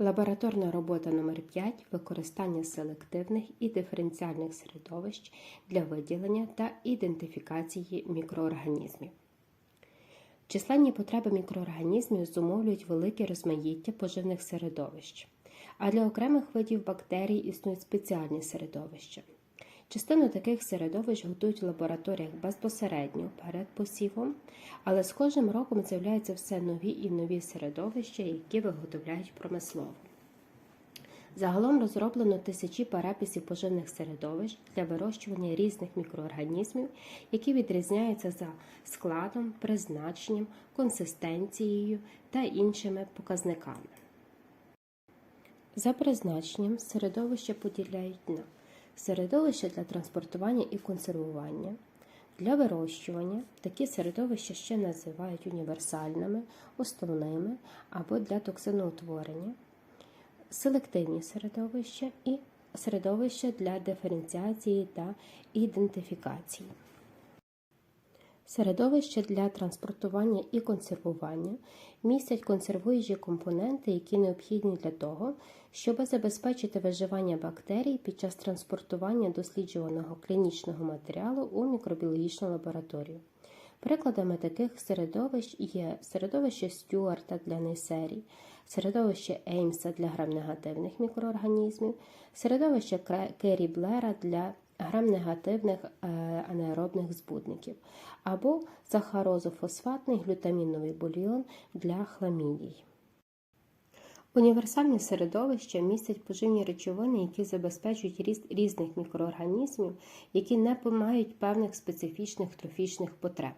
Лабораторна робота номер 5 Використання селективних і диференціальних середовищ для виділення та ідентифікації мікроорганізмів. Численні потреби мікроорганізмів зумовлюють велике розмаїття поживних середовищ, а для окремих видів бактерій існують спеціальні середовища. Частину таких середовищ готують в лабораторіях безпосередньо перед посівом, але з кожним роком з'являються все нові і нові середовища, які виготовляють промислово. Загалом розроблено тисячі переписів поживних середовищ для вирощування різних мікроорганізмів, які відрізняються за складом, призначенням, консистенцією та іншими показниками. За призначенням середовища поділяють на середовище для транспортування і консервування. Для вирощування такі середовища ще називають універсальними, основними або для токсиноутворення, селективні середовища і середовища для диференціації та ідентифікації. Середовища для транспортування і консервування містять консервуючі компоненти, які необхідні для того, щоб забезпечити виживання бактерій під час транспортування досліджуваного клінічного матеріалу у мікробіологічну лабораторію. Прикладами таких середовищ є середовище Стюарта для нейсерій, середовище Еймса для грамнегативних мікроорганізмів, середовище Керрі Блера для грамнегативних анаеробних збудників або сахарозофосфатний глютаміновий бульйон для хламідій. Універсальні середовища містять поживні речовини, які забезпечують ріст різних мікроорганізмів, які не мають певних специфічних трофічних потреб.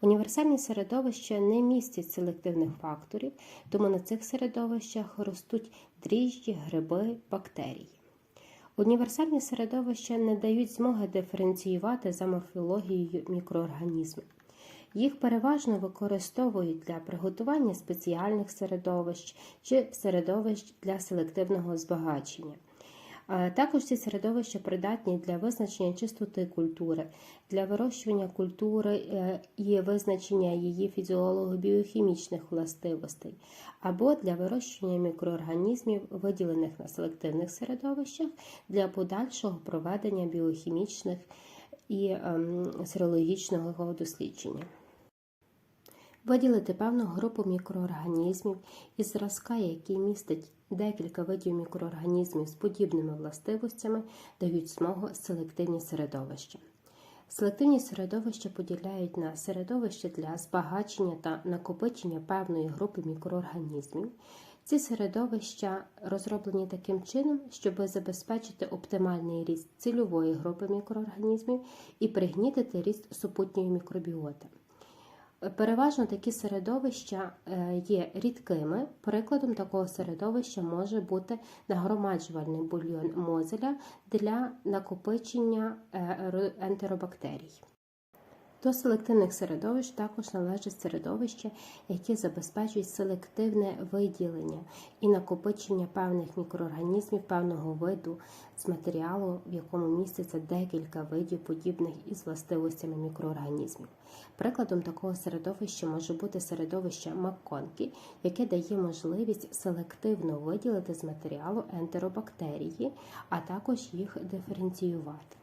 Універсальні середовища не містять селективних факторів, тому на цих середовищах ростуть дріжджі, гриби, бактерії. Універсальні середовища не дають змоги диференціювати за морфологією мікроорганізмів. Їх переважно використовують для приготування спеціальних середовищ чи середовищ для селективного збагачення. Також ці середовища придатні для визначення чистоти культури, для вирощування культури е, і визначення її фізіолого-біохімічних властивостей, або для вирощування мікроорганізмів, виділених на селективних середовищах, для подальшого проведення біохімічних і ем, серологічного дослідження. Виділити певну групу мікроорганізмів із зразка, який містить декілька видів мікроорганізмів з подібними властивостями, дають змогу селективні середовища. Селективні середовища поділяють на середовище для збагачення та накопичення певної групи мікроорганізмів. Ці середовища розроблені таким чином, щоб забезпечити оптимальний ріст цільової групи мікроорганізмів і пригнітити ріст супутньої мікробіоти. Переважно такі середовища е, є рідкими. Прикладом такого середовища може бути нагромаджувальний бульйон мозеля для накопичення е, ентеробактерій. До селективних середовищ також належать середовища, які забезпечують селективне виділення і накопичення певних мікроорганізмів певного виду з матеріалу, в якому міститься декілька видів подібних із властивостями мікроорганізмів. Прикладом такого середовища може бути середовище Макконкі, яке дає можливість селективно виділити з матеріалу ентеробактерії, а також їх диференціювати.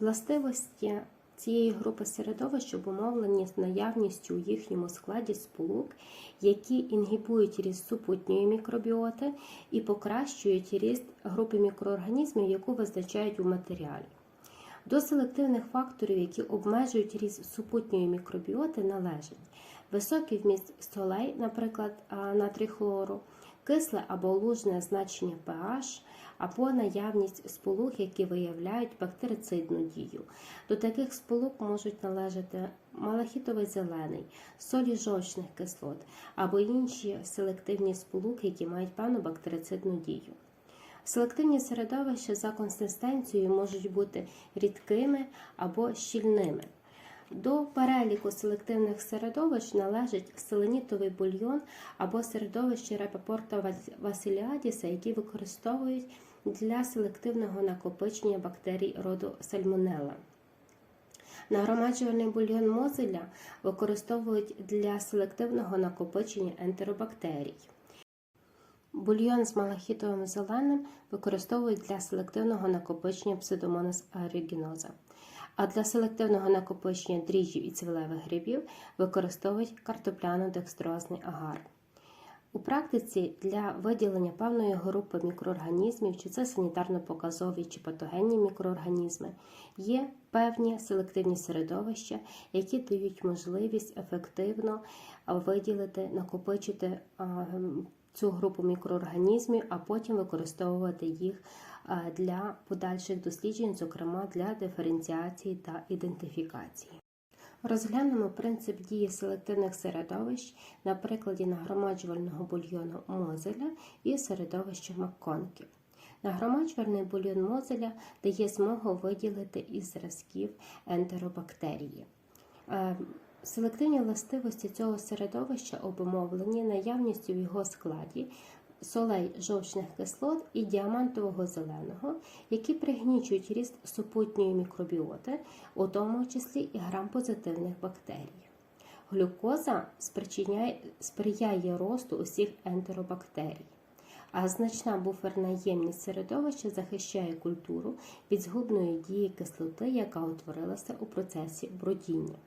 Властивості цієї групи середовищ обумовлені наявністю у їхньому складі сполук, які інгібують ріст супутньої мікробіоти і покращують ріст групи мікроорганізмів, яку визначають у матеріалі. До селективних факторів, які обмежують ріст супутньої мікробіоти, належать високий вміст солей, наприклад, натрій хлору, кисле або лужне значення pH, або наявність сполук, які виявляють бактерицидну дію. До таких сполук можуть належати малахітовий зелений, солі жовчних кислот або інші селективні сполуки, які мають певну бактерицидну дію. Селективні середовища за консистенцією можуть бути рідкими або щільними. До переліку селективних середовищ належить селенітовий бульйон або середовище репапорта василіадіса, які використовують для селективного накопичення бактерій роду сальмонелла. Нагромаджувальний бульйон мозеля використовують для селективного накопичення ентеробактерій. Бульйон з малахітовим зеленим використовують для селективного накопичення псевдомонас аерuginosa, а для селективного накопичення дріжджів і цвілевих грибів використовують картопляно-декстрозний агар. У практиці для виділення певної групи мікроорганізмів, чи це санітарно-показові чи патогенні мікроорганізми, є певні селективні середовища, які дають можливість ефективно виділити, накопичити цю групу мікроорганізмів, а потім використовувати їх для подальших досліджень, зокрема для диференціації та ідентифікації. Розглянемо принцип дії селективних середовищ на прикладі нагромаджувального бульйону Мозеля і середовища Макконків. Нагромаджувальний бульйон Мозеля дає змогу виділити із зразків ентеробактерії. Е, селективні властивості цього середовища обумовлені наявністю в його складі солей жовчних кислот і діамантового зеленого, які пригнічують ріст супутньої мікробіоти, у тому числі і грампозитивних бактерій. Глюкоза сприяє росту усіх ентеробактерій, а значна буферна ємність середовища захищає культуру від згубної дії кислоти, яка утворилася у процесі бродіння.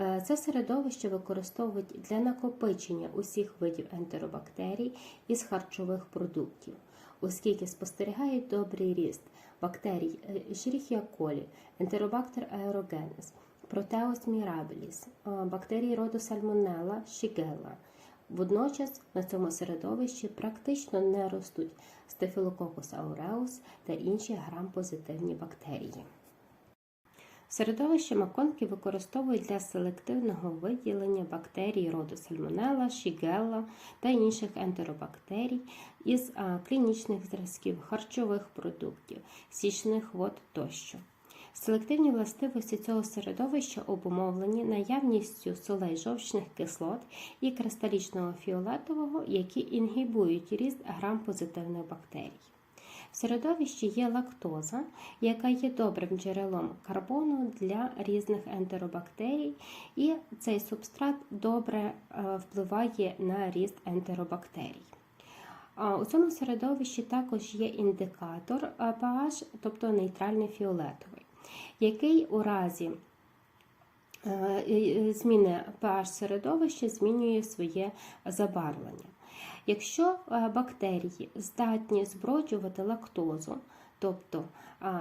Е, це середовище використовують для накопичення усіх видів ентеробактерій із харчових продуктів, оскільки спостерігають добрий ріст бактерій Escherichia coli, Enterobacter aerogenes, Proteus mirabilis, е, бактерії роду Salmonella, Shigella. Водночас на цьому середовищі практично не ростуть Staphylococcus aureus та інші грам-позитивні бактерії. Середовище маконки використовують для селективного виділення бактерій роду сальмонелла, шігелла та інших ентеробактерій із клінічних зразків, харчових продуктів, січних вод тощо. Селективні властивості цього середовища обумовлені наявністю солей жовчних кислот і кристалічного фіолетового, які інгібують ріст грам-позитивних бактерій. В середовищі є лактоза, яка є добрим джерелом карбону для різних ентеробактерій, і цей субстрат добре е, впливає на ріст ентеробактерій. У цьому середовищі також є індикатор pH, тобто нейтральний фіолетовий, який у разі е, зміни pH середовища змінює своє забарвлення. Якщо е, бактерії здатні зброджувати лактозу, тобто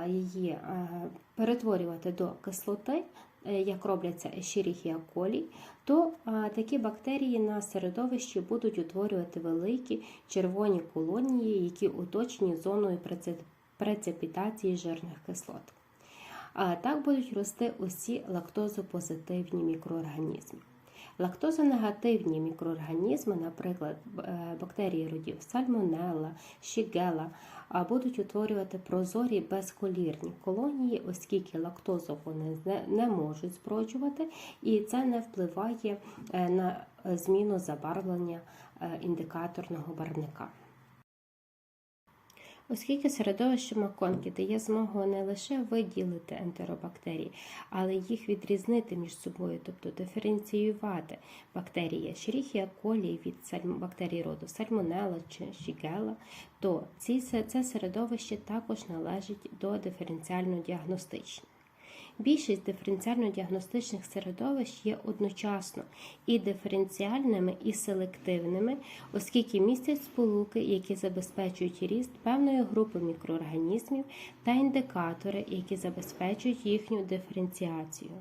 її е, перетворювати до кислоти, е, як робляться Escherichia coli, то такі бактерії на середовищі будуть утворювати великі червоні колонії, які уточні зоною прецепітації жирних кислот. А так будуть рости усі лактозопозитивні мікроорганізми. Лактозонегативні мікроорганізми, наприклад, е, бактерії родів сальмонелла, щігела, будуть утворювати прозорі безколірні колонії, оскільки лактозу вони не можуть спроджувати, і це не впливає е, на зміну забарвлення е, індикаторного барвника. Оскільки середовище маконки дає змогу не лише виділити ентеробактерії, але їх відрізнити між собою, тобто диференціювати бактерії Escherichia coli від бактерій роду сальмонела чи шігела, то це середовище також належить до диференціально-діагностичних. Більшість диференціально-діагностичних середовищ є одночасно і диференціальними, і селективними, оскільки містять сполуки, які забезпечують ріст певної групи мікроорганізмів та індикатори, які забезпечують їхню диференціацію.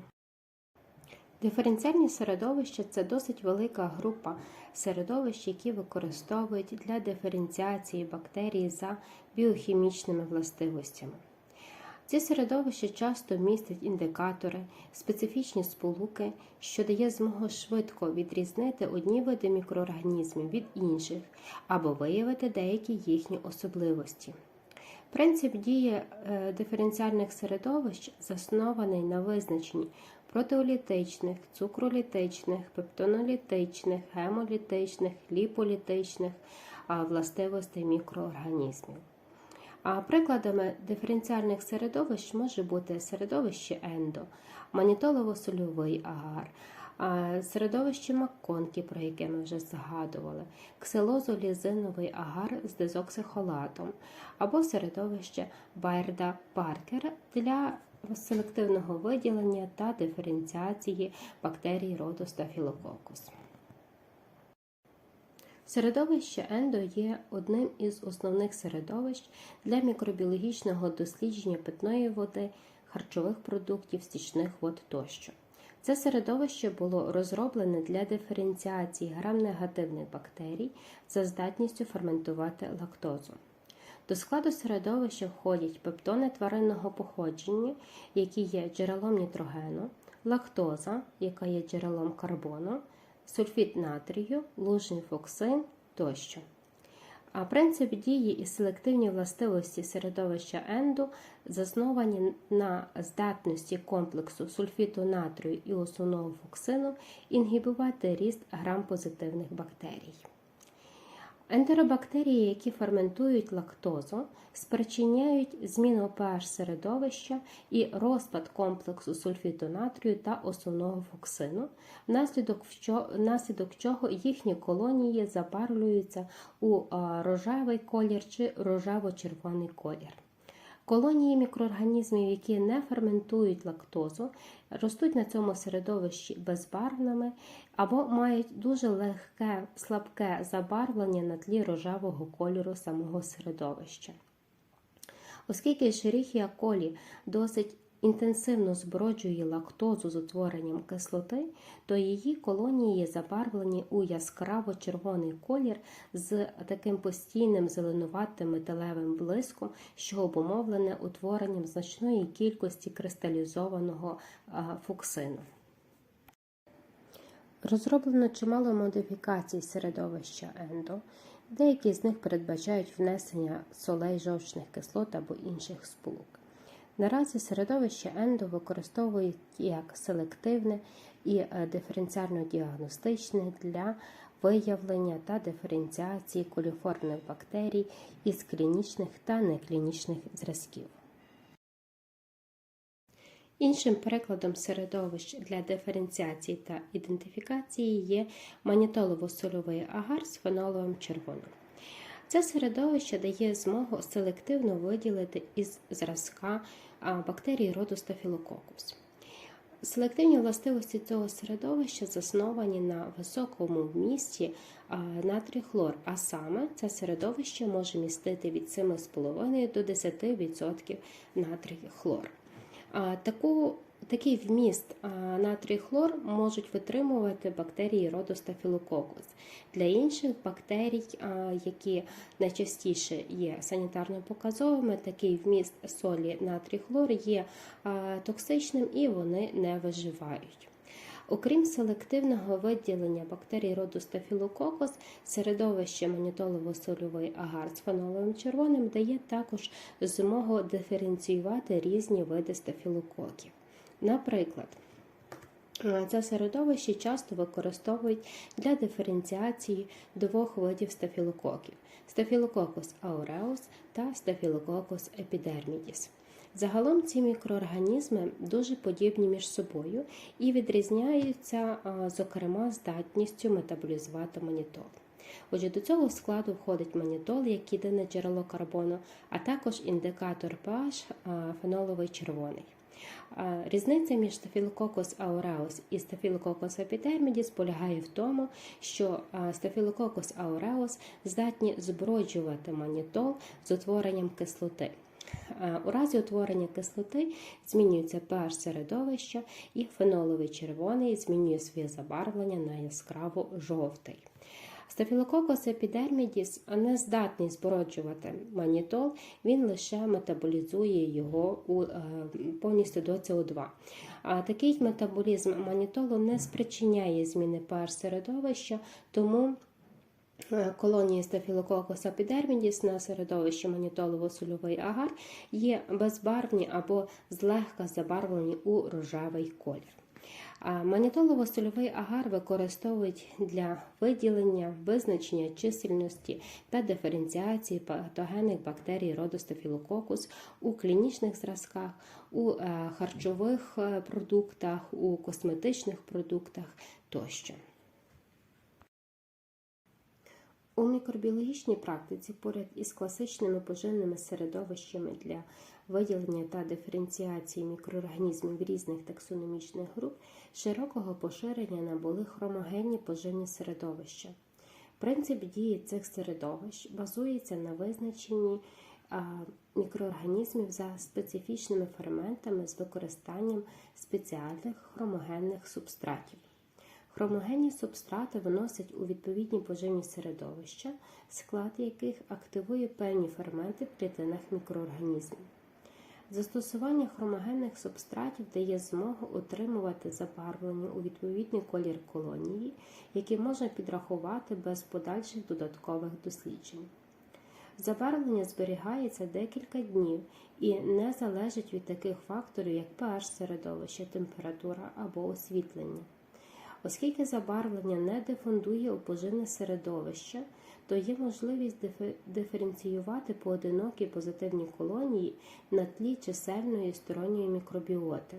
Диференціальні середовища це досить велика група середовищ, які використовують для диференціації бактерій за біохімічними властивостями. Ці середовища часто містять індикатори, специфічні сполуки, що дає змогу швидко відрізнити одні види мікроорганізмів від інших або виявити деякі їхні особливості. Принцип дії е, диференціальних середовищ заснований на визначенні протеолітичних, цукролітичних, пептонолітичних, гемолітичних, ліполітичних властивостей мікроорганізмів. А прикладами диференціальних середовищ може бути середовище ендо, манітолово-сольовий агар, середовище Макконкі, про яке ми вже згадували, ксилозолізиновий агар з дезоксихолатом, або середовище Байерда Паркера для селективного виділення та диференціації бактерій роду Staphylococcus. Середовище ендо є одним із основних середовищ для мікробіологічного дослідження питної води, харчових продуктів, стічних вод тощо. Це середовище було розроблене для диференціації грам-негативних бактерій за здатністю ферментувати лактозу. До складу середовища входять пептони тваринного походження, які є джерелом нітрогену, лактоза, яка є джерелом карбону, сульфід натрію, лужний фоксин тощо. А принцип дії і селективні властивості середовища енду засновані на здатності комплексу сульфіту натрію і основного фоксину інгібувати ріст грам-позитивних бактерій. Ентеробактерії, які ферментують лактозу, спричиняють зміну pH середовища і розпад комплексу сульфіту натрію та основного фоксину, внаслідок, чого їхні колонії запарлюються у рожевий колір чи рожево-червоний колір. Колонії мікроорганізмів, які не ферментують лактозу, ростуть на цьому середовищі безбарвними або мають дуже легке, слабке забарвлення на тлі рожевого кольору самого середовища. Оскільки Шеріхія колі досить інтенсивно зброджує лактозу з утворенням кислоти, то її колонії забарвлені у яскраво-червоний колір з таким постійним зеленуватим металевим блиском, що обумовлене утворенням значної кількості кристалізованого фуксину. Розроблено чимало модифікацій середовища ендо. Деякі з них передбачають внесення солей жовчних кислот або інших сполук. Наразі середовище ендо використовують як селективне і е, диференціально-діагностичне для виявлення та диференціації коліформних бактерій із клінічних та неклінічних зразків. Іншим прикладом середовищ для диференціації та ідентифікації є манітолово-сольовий агар з феноловим червоним. Це середовище дає змогу селективно виділити із зразка бактерії роду Staphylococcus. Селективні властивості цього середовища засновані на високому вмісті натрій хлор, а саме це середовище може містити від 7,5 до 10% натрій хлор. Таку Такий вміст натрій хлор можуть витримувати бактерії роду стафілококус. Для інших бактерій, які найчастіше є санітарно показовими, такий вміст солі натрій хлор є токсичним і вони не виживають. Окрім селективного виділення бактерій роду стафілококус, середовище манітолово-сольовий агар з феноловим червоним дає також змогу диференціювати різні види стафілококів. Наприклад, це середовище часто використовують для диференціації двох видів стафілококів стафілококус aureus та стафілококус epidermidis. Загалом ці мікроорганізми дуже подібні між собою і відрізняються, зокрема, здатністю метаболізувати манітол. Отже, до цього складу входить манітол як єдине джерело карбону, а також індикатор pH феноловий червоний. Різниця між Staphylococcus aureus і Staphylococcus epidermidis полягає в тому, що Staphylococcus aureus здатні зброджувати манітол з утворенням кислоти. У разі утворення кислоти змінюється pH середовища і феноловий червоний змінює своє забарвлення на яскраво жовтий. Стафілококос епідермідіс не здатний зброджувати манітол, він лише метаболізує його у, е, повністю до СО2. А такий метаболізм манітолу не спричиняє зміни pH середовища, тому е, Колонії Стафілококус епідермідіс на середовищі манітолово-сольовий агар є безбарвні або злегка забарвлені у рожевий колір. А Манітолово-сольовий агар використовують для виділення, визначення чисельності та диференціації патогенних бактерій роду Staphylococcus у клінічних зразках, у е, харчових е, продуктах, у косметичних продуктах тощо. У мікробіологічній практиці поряд із класичними поживними середовищами для виділення та диференціації мікроорганізмів різних таксономічних груп широкого поширення набули хромогенні поживні середовища. Принцип дії цих середовищ базується на визначенні мікроорганізмів за специфічними ферментами з використанням спеціальних хромогенних субстратів. Хромогенні субстрати виносять у відповідні поживні середовища, склад яких активує певні ферменти в мікроорганізмів. Застосування хромогенних субстратів дає змогу отримувати забарвлення у відповідний колір колонії, які можна підрахувати без подальших додаткових досліджень. Забарвлення зберігається декілька днів і не залежить від таких факторів, як pH середовище, температура або освітлення. Оскільки забарвлення не дифундує у поживне середовище, то є можливість диференціювати поодинокі позитивні колонії на тлі чисельної сторонньої мікробіоти.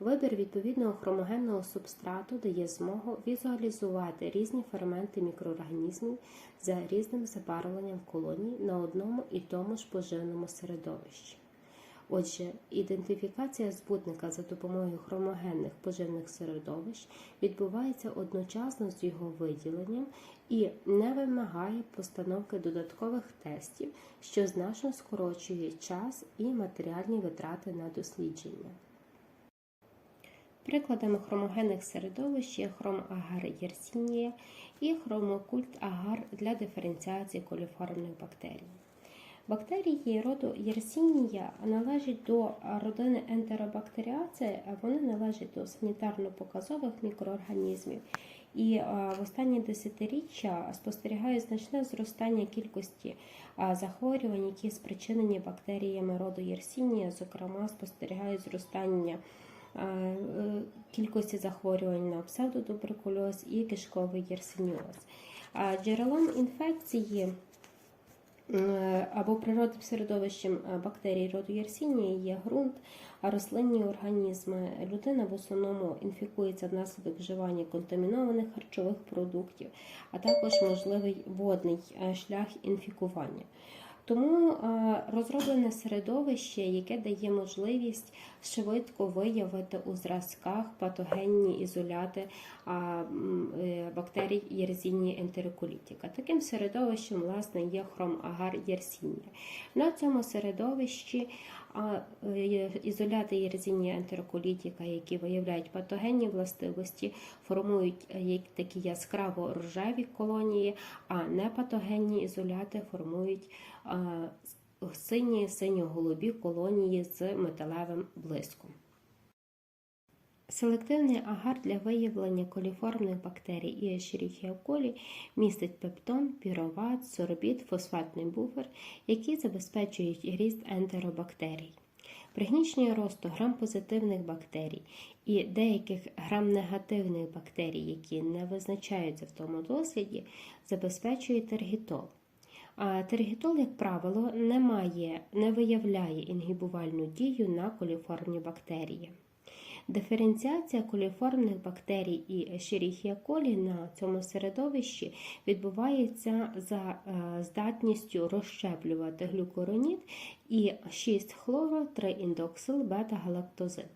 Вибір відповідного хромогенного субстрату дає змогу візуалізувати різні ферменти мікроорганізмів за різним забарвленням колоній на одному і тому ж поживному середовищі. Отже, ідентифікація збутника за допомогою хромогенних поживних середовищ відбувається одночасно з його виділенням і не вимагає постановки додаткових тестів, що значно скорочує час і матеріальні витрати на дослідження. Прикладами хромогенних середовищ є хромагар Єрсінія і хромокульт агар для диференціації коліформних бактерій. Бактерії роду Єрсінія належать до родини ентеробактеріації, вони належать до санітарно-показових мікроорганізмів. І в останні десятиріччя спостерігають значне зростання кількості захворювань, які спричинені бактеріями роду Єрсінія, зокрема, спостерігають зростання е, кількості захворювань на псевдотуберкульоз і кишковий єрсиніоз. Джерелом інфекції Е, або природним середовищем е, бактерій роду Ярсінії є ґрунт, а рослинні організми. Людина в основному інфікується внаслідок вживання контамінованих харчових продуктів, а також можливий водний е, шлях інфікування. Тому розроблене середовище, яке дає можливість швидко виявити у зразках патогенні ізоляти е, бактерій Єрзінії ентероколітіка. Таким середовищем власне, є хромагар Єрсінія. На цьому середовищі е, ізоляти Єрзінія ентероколітіка, які виявляють патогенні властивості, формують е, такі яскраво рожеві колонії, а непатогенні ізоляти формують сині синьо-голубі колонії з металевим блиском. Селективний агар для виявлення коліформних бактерій і Escherichia coli містить пептон, піроват, сорбіт, фосфатний буфер, які забезпечують ріст ентеробактерій. Пригнічення росту грам-позитивних бактерій і деяких грам-негативних бактерій, які не визначаються в тому досліді, забезпечує тергітол. А Тергітол, як правило, не має, не виявляє інгібувальну дію на коліформні бактерії. Диференціація коліформних бактерій і Escherichia колі на цьому середовищі відбувається за е, здатністю розщеплювати глюкоронід і 6 хлоро 3 індоксил бета-галактозид.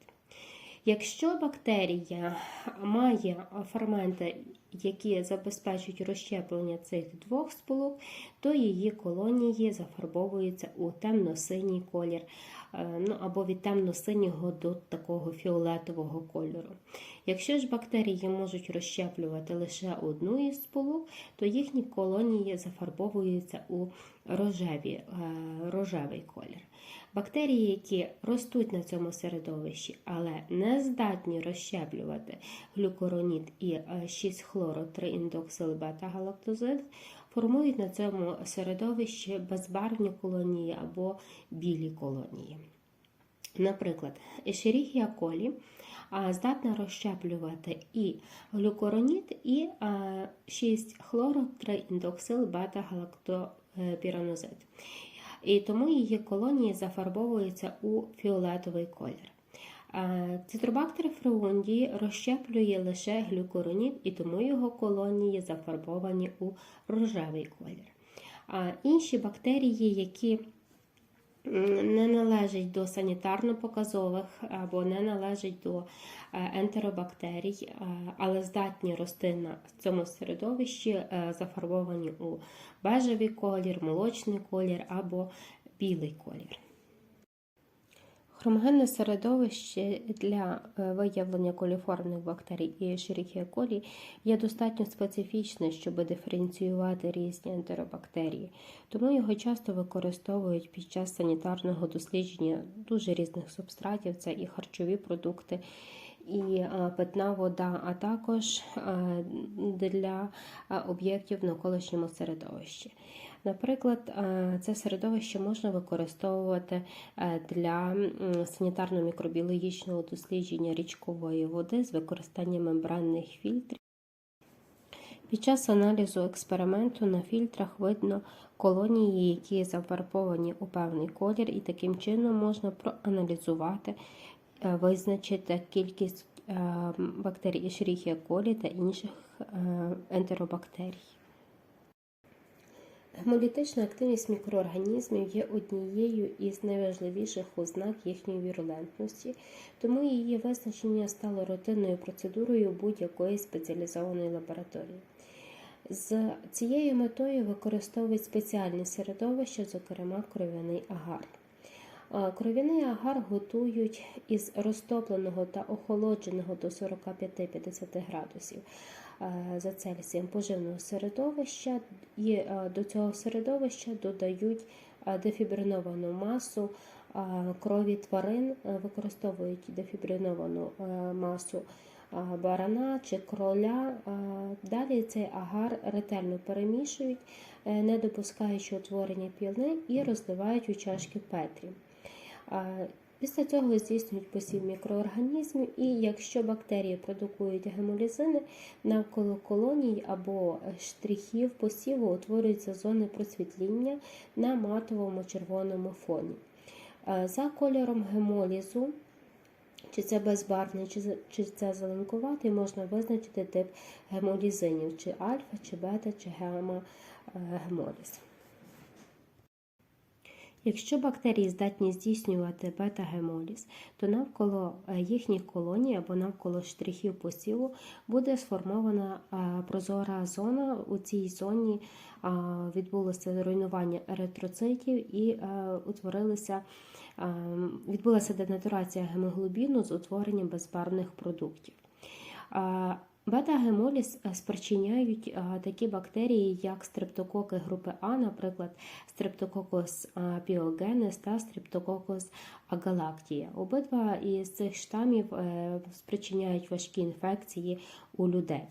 Якщо бактерія має ферменти, які забезпечують розщеплення цих двох сполук, то її колонії зафарбовуються у темно-синій колір, е, ну або від темно-синього до такого фіолетового кольору. Якщо ж бактерії можуть розщеплювати лише одну із сполук, то їхні колонії зафарбовуються у рожеві, е, рожевий колір. Бактерії, які ростуть на цьому середовищі, але не здатні розщеплювати глюкоронід і 6 хлоро 3 індоксил бета-галактозид, формують на цьому середовищі безбарвні колонії або білі колонії. Наприклад, coli а, здатна розщеплювати і глюкоронід, і 6 хлоротриіндоксил бета-галактопіранозид. І тому її колонії зафарбовуються у фіолетовий колір. Цитробактер фреундії розщеплює лише глюкоронід, і тому його колонії зафарбовані у рожевий колір. А інші бактерії, які не належать до санітарно-показових або не належать до е, ентеробактерій, е, але здатні рости на цьому середовищі, е, зафарбовані у бежевий колір, молочний колір або білий колір. Хромогенне середовище для е, виявлення коліформних бактерій і Escherichia coli є достатньо специфічне, щоб диференціювати різні ентеробактерії, тому його часто використовують під час санітарного дослідження дуже різних субстратів, це і харчові продукти. І е, питна вода, а також е, для об'єктів в навколишньому середовищі. Наприклад, е, це середовище можна використовувати е, для санітарно-мікробіологічного дослідження річкової води з використанням мембранних фільтрів. Під час аналізу експерименту на фільтрах видно колонії, які зафарбовані у певний колір, і таким чином можна проаналізувати, е, визначити кількість бактерій Escherichia coli та інших ентеробактерій. Гемолітична активність мікроорганізмів є однією із найважливіших ознак їхньої вірулентності, тому її визначення стало рутинною процедурою будь-якої спеціалізованої лабораторії. З цією метою використовують спеціальні середовища, зокрема кров'яний агар. Кров'яний агар готують із розтопленого та охолодженого до 45-50 градусів. Е, за Цельсієм поживного середовища, і е, до цього середовища додають е, дефібриновану масу крові тварин, використовують дефібриновану масу барана чи кроля. Далі цей агар ретельно перемішують, не допускаючи утворення пілни, і розливають у чашки Петрі. Після цього здійснюють посів мікроорганізмів, і якщо бактерії продукують гемолізини, навколо колоній або штрихів посіву утворюються зони просвітління на матовому червоному фоні. За кольором гемолізу, чи це безбарвний, чи це зеленкуватий, можна визначити тип гемолізинів, чи альфа, чи бета, чи гамма е, гемоліз. Якщо бактерії здатні здійснювати бета-гемоліз, то навколо е, їхніх колоній або навколо штрихів посіву буде сформована е, прозора зона. У цій зоні е, відбулося руйнування еритроцитів і утворилися, відбулася денатурація гемоглобіну з утворенням безбарвних продуктів. Бета-гемоліз е, спричиняють е, такі бактерії, як стрептококи групи А, наприклад, стрептококус піогенес та стрептококус агалактія. Обидва із цих штамів е, спричиняють важкі інфекції у людей.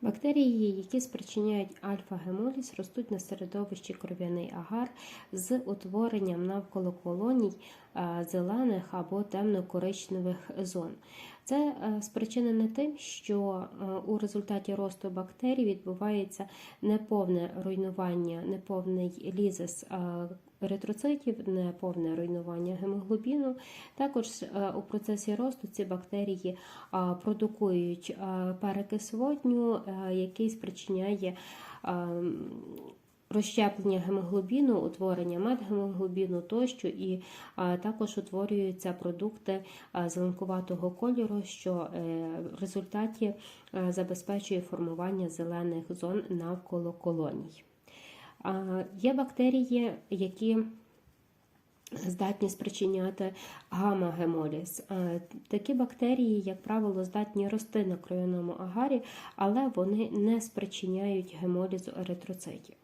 Бактерії, які спричиняють альфа-гемоліз, ростуть на середовищі кров'яний агар з утворенням навколо колоній зелених або темно-коричневих зон. Це е, спричинене тим, що е, у результаті росту бактерій відбувається неповне руйнування, неповний лізис е, еритроцитів, неповне руйнування гемоглобіну. Також у процесі росту ці бактерії продукують перекис водню, який спричиняє розщеплення гемоглобіну, утворення медгемоглобіну тощо, і також утворюються продукти зеленкуватого кольору, що е, в результаті забезпечує формування зелених зон навколо колоній. Є бактерії, які Здатні спричиняти гамма-гемоліз. Такі бактерії, як правило, здатні рости на кров'яному агарі, але вони не спричиняють гемолізу еритроцитів.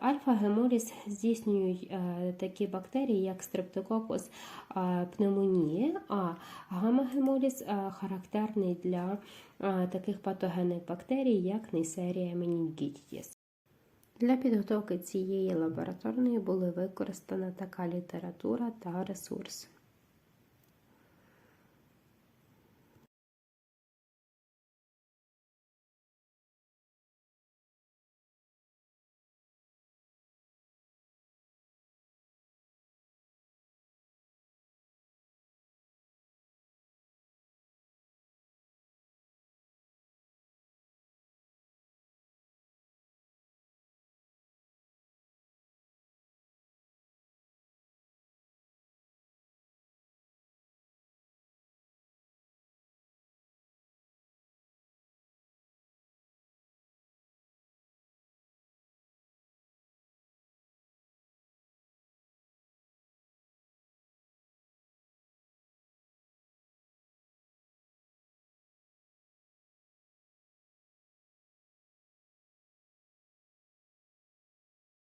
Альфа-гемоліз здійснюють е, такі бактерії, як стрептококус пневмонії, а гамма-гемоліз е, характерний для е, таких патогенних бактерій, як Neisseria meningitis. Для підготовки цієї лабораторної були використана така література та ресурси.